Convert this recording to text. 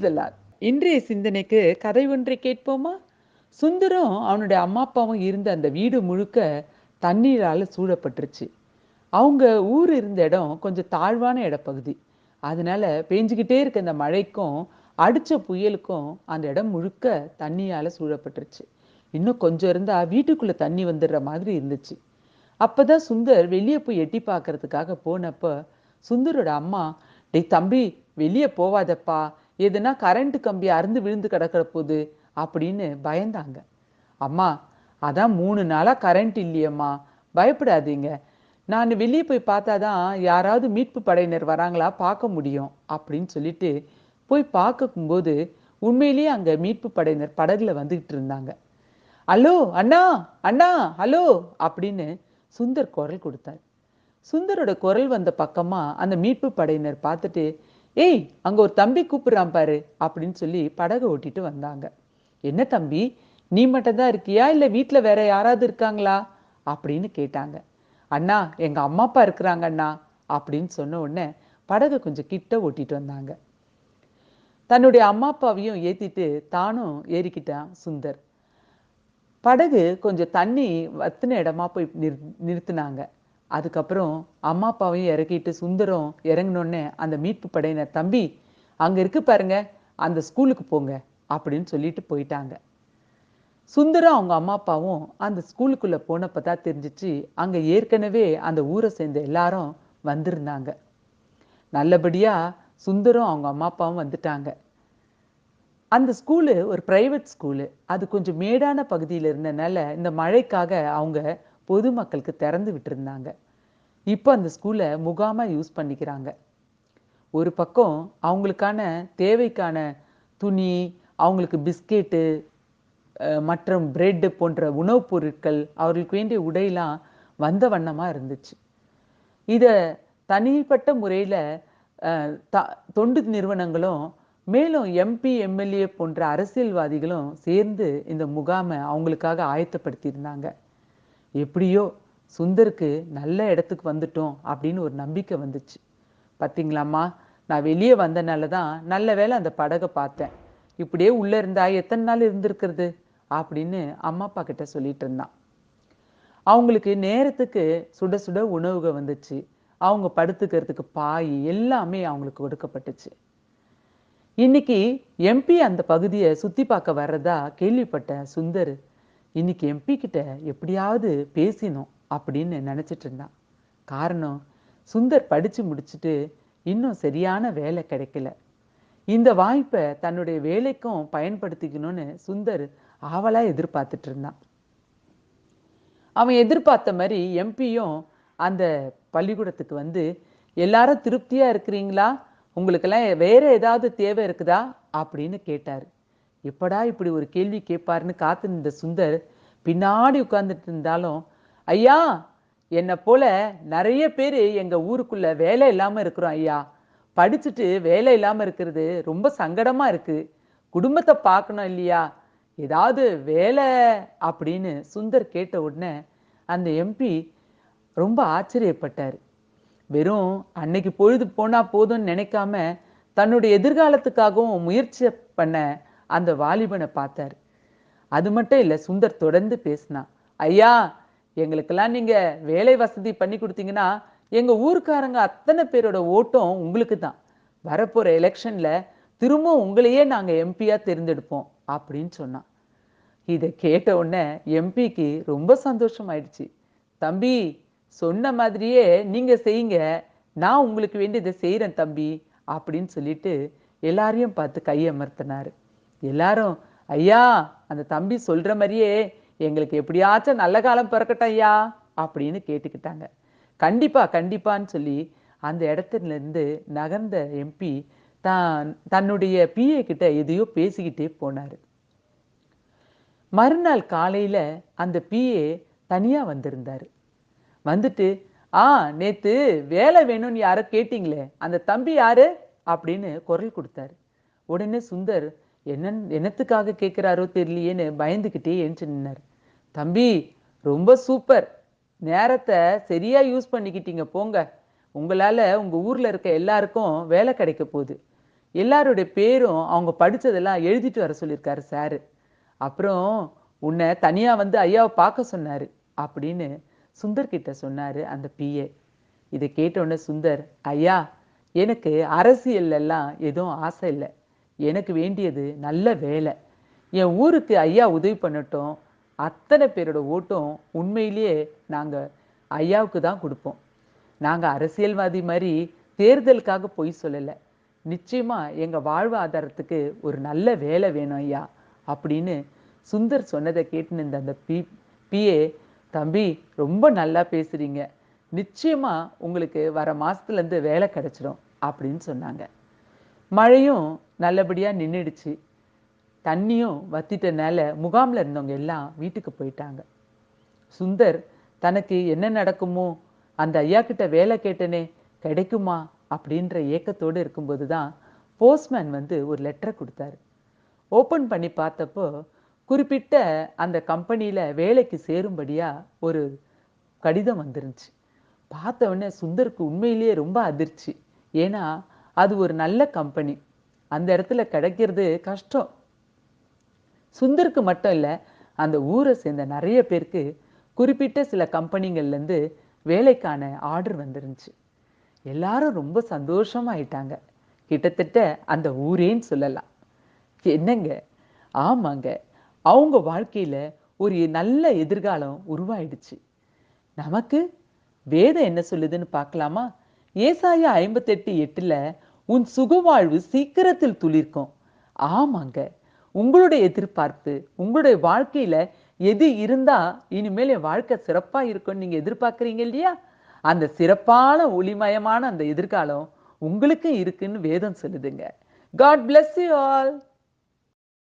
Brace இன்றைய சிந்தனைக்கு கதை ஒன்றை கேட்போமா? சுந்தரம் அவனுடைய அம்மா அப்பாவும் இருந்த அந்த வீடு முழுக்க தண்ணீரால சூழப்பட்டுருச்சு. அவங்க ஊர் இருந்த இடம் கொஞ்சம் தாழ்வான இடப்பகுதி. அதனால பேஞ்சுக்கிட்டே இருக்க அந்த மழைக்கும் அடிச்ச புயலுக்கும் அந்த இடம் முழுக்க தண்ணியால சூழப்பட்டுருச்சு. இன்னும் கொஞ்சம் இருந்தா வீட்டுக்குள்ளே தண்ணி வந்துடுற மாதிரி இருந்துச்சு. அப்பதான் சுந்தர் வெளியே போய் எட்டி பார்க்கறதுக்காக போனப்ப சுந்தரோட அம்மா டேய் தம்பி வெளியே போவாதப்பா. எதுனா கரண்ட் கம்பி அறுந்து விழுந்து கிடக்கிற போது அப்படின்னு பயந்தாங்க. அம்மா அதான் மூணு நாளா கரண்ட் இல்லையம்மா. பயப்படாதீங்க. நான் வெளியே போய் பார்த்தாதான் யாராவது மீட்பு படையினர் வராங்களா பார்க்க முடியும் அப்படின்னு சொல்லிட்டு போய் பார்க்கும்போது உண்மையிலேயே அங்கே மீட்பு படையினர் படகுல வந்துகிட்டு இருந்தாங்க. ஹலோ அண்ணா அண்ணா ஹலோ அப்படின்னு சுந்தர் குரல் கொடுத்தார். சுந்தரோட குரல் வந்த பக்கமா அந்த மீட்பு படையினர் பார்த்துட்டு ஏய் அங்க ஒரு தம்பி கூப்பிடுறான் பாரு அப்படின்னு சொல்லி படகு ஓட்டிட்டு வந்தாங்க. என்ன தம்பி நீ மட்டும் தான் இருக்கியா? இல்ல வீட்டில் வேற யாராவது இருக்காங்களா? அப்படின்னு கேட்டாங்க. அண்ணா எங்க அம்மா அப்பா இருக்கிறாங்க அண்ணா அப்படின்னு சொன்ன உடனே படகு கொஞ்சம் கிட்ட ஓட்டிட்டு வந்தாங்க. தன்னுடைய அம்மா அப்பாவையும் ஏத்திட்டு தானும் ஏறிக்கிட்டான் சுந்தர். படகு கொஞ்சம் தண்ணி வத்தின இடமா போய் நிறு நிறுத்தினாங்க. அதுக்கப்புறம் அம்மா அப்பாவையும் இறக்கிட்டு சுந்தரம் இறங்கினோடனே அந்த மீட்பு படையினர் தம்பி அங்கே இருக்கு பாருங்க அந்த ஸ்கூலுக்கு போங்க அப்படின்னு சொல்லிட்டு போயிட்டாங்க. சுந்தரம் அவங்க அம்மா அப்பாவும் அந்த ஸ்கூலுக்குள்ளே போனப்ப தான் தெரிஞ்சிச்சு அங்கே ஏற்கனவே அந்த ஊரை சேர்ந்த எல்லாரும் வந்திருந்தாங்க. நல்லபடியாக சுந்தரம் அவங்க அம்மா அப்பாவும் வந்துட்டாங்க. அந்த ஸ்கூலு ஒரு பிரைவேட் ஸ்கூலு. அது கொஞ்சம் மேடான பகுதியில் இருந்தனால இந்த மழைக்காக அவங்க பொதுமக்களுக்கு திறந்து விட்டுருந்தாங்க. இப்போ அந்த ஸ்கூலை முகாமாக யூஸ் பண்ணிக்கிறாங்க. ஒரு பக்கம் அவங்களுக்கான தேவைக்கான துணி அவங்களுக்கு பிஸ்கெட்டு மற்றும் பிரெட்டு போன்ற உணவுப் பொருட்கள் அவர்களுக்கு வேண்டிய உடையெல்லாம் வந்த வண்ணமாக இருந்துச்சு. இதை தனிப்பட்ட முறையில் த தொண்டு நிறுவனங்களும் மேலும் எம்பி எம்எல்ஏ போன்ற அரசியல்வாதிகளும் சேர்ந்து இந்த முகாமை அவங்களுக்காக ஆயத்தப்படுத்தியிருந்தாங்க. எப்படியோ சுந்தருக்கு நல்ல இடத்துக்கு வந்துட்டோம் அப்படின்னு ஒரு நம்பிக்கை வந்துச்சு. பார்த்தீங்களாம்மா நான் வெளியே வந்தனால தான் நல்ல வேளை அந்த படகை பார்த்தேன். இப்படியே உள்ளே இருந்தா எத்தனை நாள் இருந்திருக்கிறது? அப்படின்னு அம்மா அப்பா கிட்ட சொல்லிட்டு இருந்தான். அவங்களுக்கு நேரத்துக்கு சுட சுட உணவுக வந்துச்சு. அவங்க படுத்துக்கிறதுக்கு பாய் எல்லாமே அவங்களுக்கு கொடுக்கப்பட்டுச்சு. இன்னைக்கு எம்பி அந்த பகுதியை சுற்றி பார்க்க வர்றதா கேள்விப்பட்ட சுந்தர் இன்னைக்கு எம்பி கிட்ட எப்படியாவது பேசினோம் அப்படின்னு நினச்சிட்டு இருந்தான். காரணம் சுந்தர் படித்து முடிச்சுட்டு இன்னும் சரியான வேலை கிடைக்கல. இந்த வாய்ப்பை தன்னுடைய வேலைக்கும் பயன்படுத்திக்கணும்னு சுந்தர் ஆவலாக எதிர்பார்த்துட்டு இருந்தான். அவன் எதிர்பார்த்த மாதிரி எம்பியும் அந்த பள்ளிக்கூடத்துக்கு வந்து எல்லாரும் திருப்தியாக இருக்கிறீங்களா? உங்களுக்கெல்லாம் வேற ஏதாவது தேவை இருக்குதா? அப்படின்னு கேட்டார். எப்படா இப்படி ஒரு கேள்வி கேட்பாருன்னு காத்து நின்ற சுந்தர் பின்னாடி உட்கார்ந்துட்டு இருந்தாலும் ஐயா என்னை போல நிறைய பேர் எங்கள் ஊருக்குள்ள வேலை இல்லாமல் இருக்கிறோம் ஐயா. படிச்சுட்டு வேலை இல்லாமல் இருக்கிறது ரொம்ப சங்கடமாக இருக்குது குடும்பத்தை பார்க்கணும் இல்லையா? ஏதாவது வேலை அப்படின்னு சுந்தர் கேட்ட உடனே அந்த எம்பி ரொம்ப ஆச்சரியப்பட்டார். வெறும் அன்னைக்கு பொழுது போனால் போதும்னு நினைக்காம தன்னுடைய எதிர்காலத்துக்காகவும் முயற்சி பண்ண அந்த வாலிபனை பார்த்தார். அது மட்டும் இல்லை சுந்தர் தொடர்ந்து பேசினான். ஐயா எங்களுக்கெல்லாம் நீங்கள் வேலை வசதி பண்ணி கொடுத்தீங்கன்னா எங்கள் ஊருக்காரங்க அத்தனை பேரோட ஓட்டம் உங்களுக்கு தான் வரப்போகிற எலெக்ஷனில் திரும்ப உங்களையே நாங்கள் எம்பியாக தேர்ந்தெடுப்போம் அப்படின்னு சொன்னான். இதை கேட்ட உடனே எம்பிக்கு ரொம்ப சந்தோஷம் ஆயிடுச்சு தம்பி சொன்ன மாதிரியே நீங்கள் செய்யுங்க. நான் உங்களுக்கு வேண்டியதை செய்கிறேன் தம்பி அப்படின்னு சொல்லிட்டு எல்லாரையும் பார்த்து கையமர்த்தினாரு. எல்லாரும் ஐயா அந்த தம்பி சொல்ற மாதிரியே எங்களுக்கு எப்படியாச்சும் நல்ல காலம் பிறக்கட்டும் ஐயா அப்படின்னு கேட்டுக்கிட்டாங்க. கண்டிப்பா கண்டிப்பான்னு சொல்லி அந்த இடத்துல இருந்து நகர்ந்த எம்பி தான் தன்னுடைய பிஏ கிட்ட எதையோ பேசிக்கிட்டே போனார். மறுநாள் காலையில அந்த பிஏ தனியா வந்திருந்தாரு. வந்துட்டு ஆ நேத்து வேலை வேணும்னு யாரோ கேட்டிங்களே அந்த தம்பி யாரு? அப்படின்னு குரல் கொடுத்தாரு. உடனே சுந்தர் என்ன என்னத்துக்காக கேட்குறாரோ தெரியலையேன்னு பயந்துக்கிட்டே எழுந்து நின்னார். தம்பி ரொம்ப சூப்பர். நேரத்தை சரியாக யூஸ் பண்ணிக்கிட்டீங்க போங்க. உங்களால் உங்கள் ஊரில் இருக்க எல்லாருக்கும் வேலை கிடைக்க போகுது. எல்லாருடைய பேரும் அவங்க படித்ததெல்லாம் எழுதிட்டு வர சொல்லியிருக்காரு சாரு. அப்புறம் உன்னை தனியாக வந்து ஐயாவை பார்க்க சொன்னார் அப்படின்னு சுந்தர் கிட்ட சொன்னார் அந்த பிஏ இதை கேட்டோடனே சுந்தர் ஐயா எனக்கு அரசியல்லாம் எதுவும் ஆசை இல்லை. எனக்கு வேண்டியது நல்ல வேலை. என் ஊருக்கு ஐயா உதவி பண்ணட்டும். அத்தனை பேரோட ஓட்டும் உண்மையிலேயே நாங்கள் ஐயாவுக்கு தான் கொடுப்போம். நாங்கள் அரசியல்வாதி மாதிரி தேர்தலுக்காக பொய் சொல்லலை. நிச்சயமாக எங்கள் வாழ்வாதாரத்துக்கு ஒரு நல்ல வேலை வேணும் ஐயா அப்படின்னு சுந்தர் சொன்னதை கேட்டுன்னு இந்த அந்த பி பிஏ தம்பி ரொம்ப நல்லா பேசுறீங்க. நிச்சயமாக உங்களுக்கு வர மாதத்துலேருந்து வேலை கிடைச்சிடும் அப்படின்னு சொன்னாங்க. மழையும் நல்லபடியாக நின்றுடுச்சு தண்ணியும் வத்திட்டனால முகாம்ல இருந்தவங்க எல்லாம் வீட்டுக்கு போயிட்டாங்க. சுந்தர் தனக்கு என்ன நடக்குமோ அந்த ஐயா கிட்ட வேலை கேட்டனே கிடைக்குமா? அப்படின்ற ஏக்கத்தோடு இருக்கும்போது தான் போஸ்ட்மேன் வந்து ஒரு லெட்டரை கொடுத்தாரு. ஓப்பன் பண்ணி பார்த்தப்போ குறிப்பிட்ட அந்த கம்பெனியில் வேலைக்கு சேரும்படியாக ஒரு கடிதம் வந்துருந்துச்சு. பார்த்த உடனே சுந்தருக்கு உண்மையிலேயே ரொம்ப அதிர்ச்சி. ஏன்னா அது ஒரு நல்ல கம்பெனி அந்த இடத்துல கிடைக்கிறது கஷ்டம். சுந்தருக்கு மட்டும் இல்லை அந்த ஊரை சேர்ந்த நிறைய பேருக்கு குறிப்பிட்ட சில கம்பெனிகள்லேருந்து வேலைக்கான ஆர்டர் வந்துருந்துச்சு. எல்லாரும் ரொம்ப சந்தோஷமாயிட்டாங்க. கிட்டத்தட்ட அந்த ஊரேன்னு சொல்லலாம். என்னங்க? ஆமாங்க. அவங்க வாழ்க்கையில ஒரு நல்ல எதிர்காலம் உருவாயிடுச்சு. நமக்கு வேதம் என்ன சொல்லுதுன்னு பார்க்கலாமா? ஏசாயா ஐம்பத்தெட்டு எட்டுல உன் சுகவாழ்வு சீக்கிரத்தில் துளிர்க்கும். ஆமாங்க. உங்களுடைய எதிர்பார்ப்பு உங்களுடைய வாழ்க்கையில எது இருந்தா இனிமேல் என் வாழ்க்கை சிறப்பா இருக்கும்னு நீங்க எதிர்பார்க்குறீங்க இல்லையா? அந்த சிறப்பான ஒளிமயமான அந்த எதிர்காலம் உங்களுக்கு இருக்குன்னு வேதம் சொல்லுதுங்க. God bless you all